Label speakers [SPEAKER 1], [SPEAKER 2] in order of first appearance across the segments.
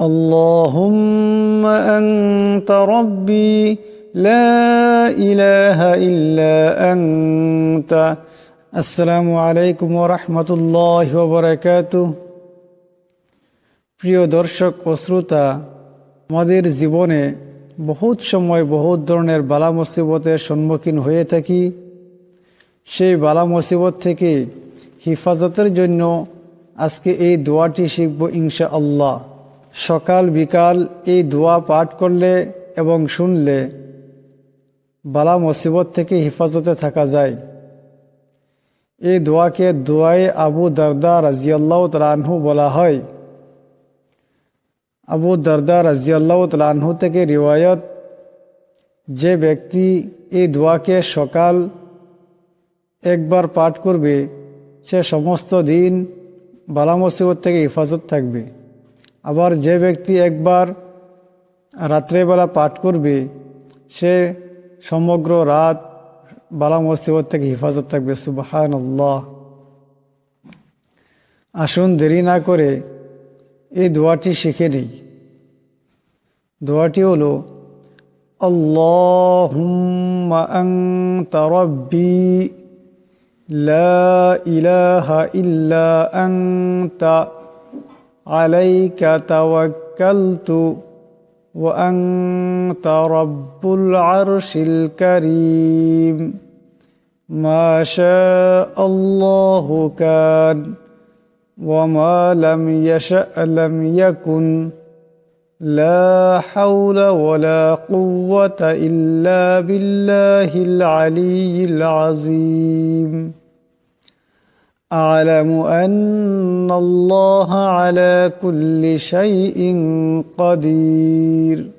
[SPEAKER 1] اللهم أنت ربي لا إله إلا أنت السلام عليكم ورحمة الله وبركاته প্রিয় দর্শক ও শ্রোতা আমাদের জীবনে বহুত সময় বহুত ধরনের বালা মুসিবতের সম্মুখীন হয়ে থাকি সেই বালা মুসিবত থেকে হিফাজতের জন্য আজকে এই দোয়াটি শিখব ইনশা আল্লাহ সকাল বিকাল এই দোয়া পাঠ করলে এবং শুনলে বালা মুসিবত থেকে হেফাজতে থাকা যায়। এই দোয়াকে দোয়াই আবু দারদা রাজিয়াল্লাহ তালাহু বলা হয়। আবু দারদা রাজিয়াল্লাহ তালাহু থেকে রিওয়ায়ত, যে ব্যক্তি এই দোয়াকে সকাল একবার পাঠ করবে, সে সমস্ত দিন বালা মুসিবত থেকে হেফাজত থাকবে। আবার যে ব্যক্তি একবার রাত্রেবেলা পাঠ করবে সে সমগ্র রাত বালা মুসিবত থেকে হেফাজত থাকবে সুবাহান আল্লাহ আসুন দেরি না করে এই দোয়াটি শিখে নিই দোয়াটি হলো اللهم أنت ربي لا إله إلا أنت عليك توكلت وأنت رب العرش الكريم. ما شاء الله كان وما لم يشأ لم يكن. لا حول ولا قوة إلا بالله العلي العظيم. أعلم أن الله على كل شيء قدير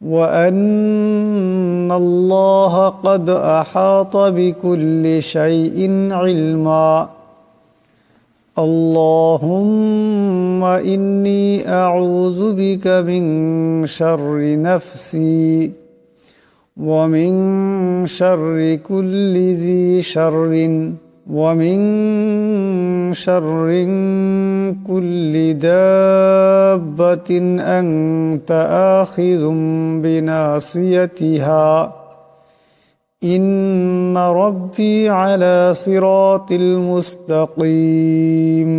[SPEAKER 1] وأن الله قد أحاط بكل شيء علما. اللهم إني أعوذ بك من شر نفسي ومن شر كل ذي شر. ومن شر كل دابة أنت آخذ بناصيتها إن ربي على صراط المستقيم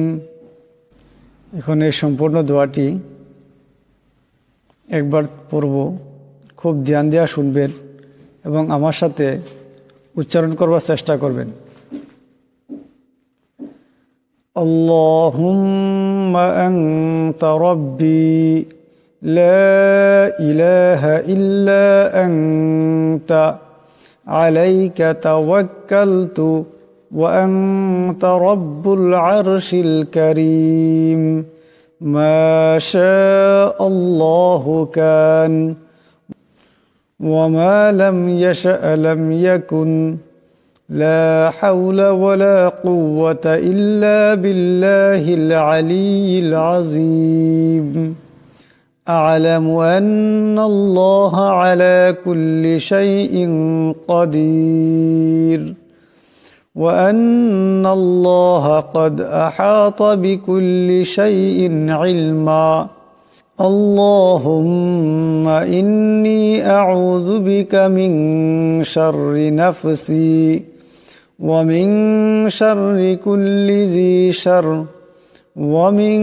[SPEAKER 1] এখন এই সম্পূর্ণ দোয়াটি একবার পড়ব খুব ধ্যান দেওয়া শুনবেন এবং আমার সাথে উচ্চারণ করবার চেষ্টা করবেন اللهم أنت ربي لا إله إلا أنت. عليك توكلت وأنت رب العرش الكريم. ما شاء الله كان وما لم يشأ لم يكن. لا حول ولا قوة إلا بالله العلي العظيم. أعلم أن الله على كل شيء قدير. وأن الله قد أحاط بكل شيء علما. اللهم إني أعوذ بك من شر نفسي. ومن شر كل ذي شر ومن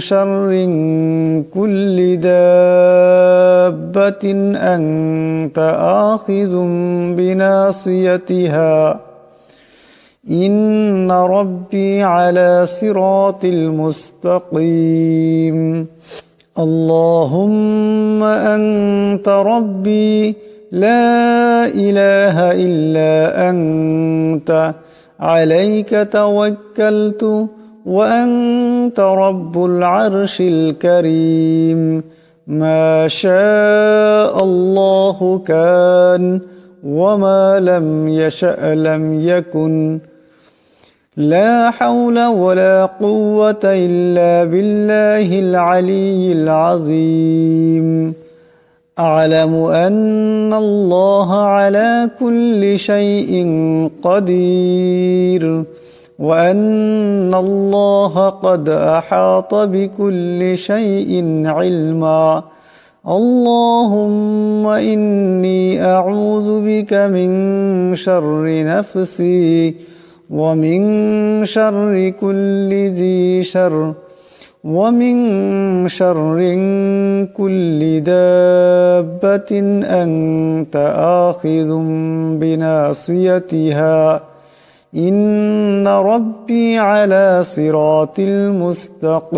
[SPEAKER 1] شر كل دابة أنت آخذ بناصيتها. إن ربي على صراط المستقيم. اللهم أنت ربي لا إله إلا أنت عليك توكلت وأنت رب العرش الكريم. ما شاء الله كان وما لم يشأ لم يكن. لا حول ولا قوة إلا بالله العلي العظيم. أعلم أن الله على كل شيء قدير وأن الله قد أحاط بكل شيء علما. اللهم إني أعوذ بك من شر نفسي ومن شر كل ذي شر. ومن شر كل دابة أنت آخذ بناصيتها. إن ربي على صراط المستقيم.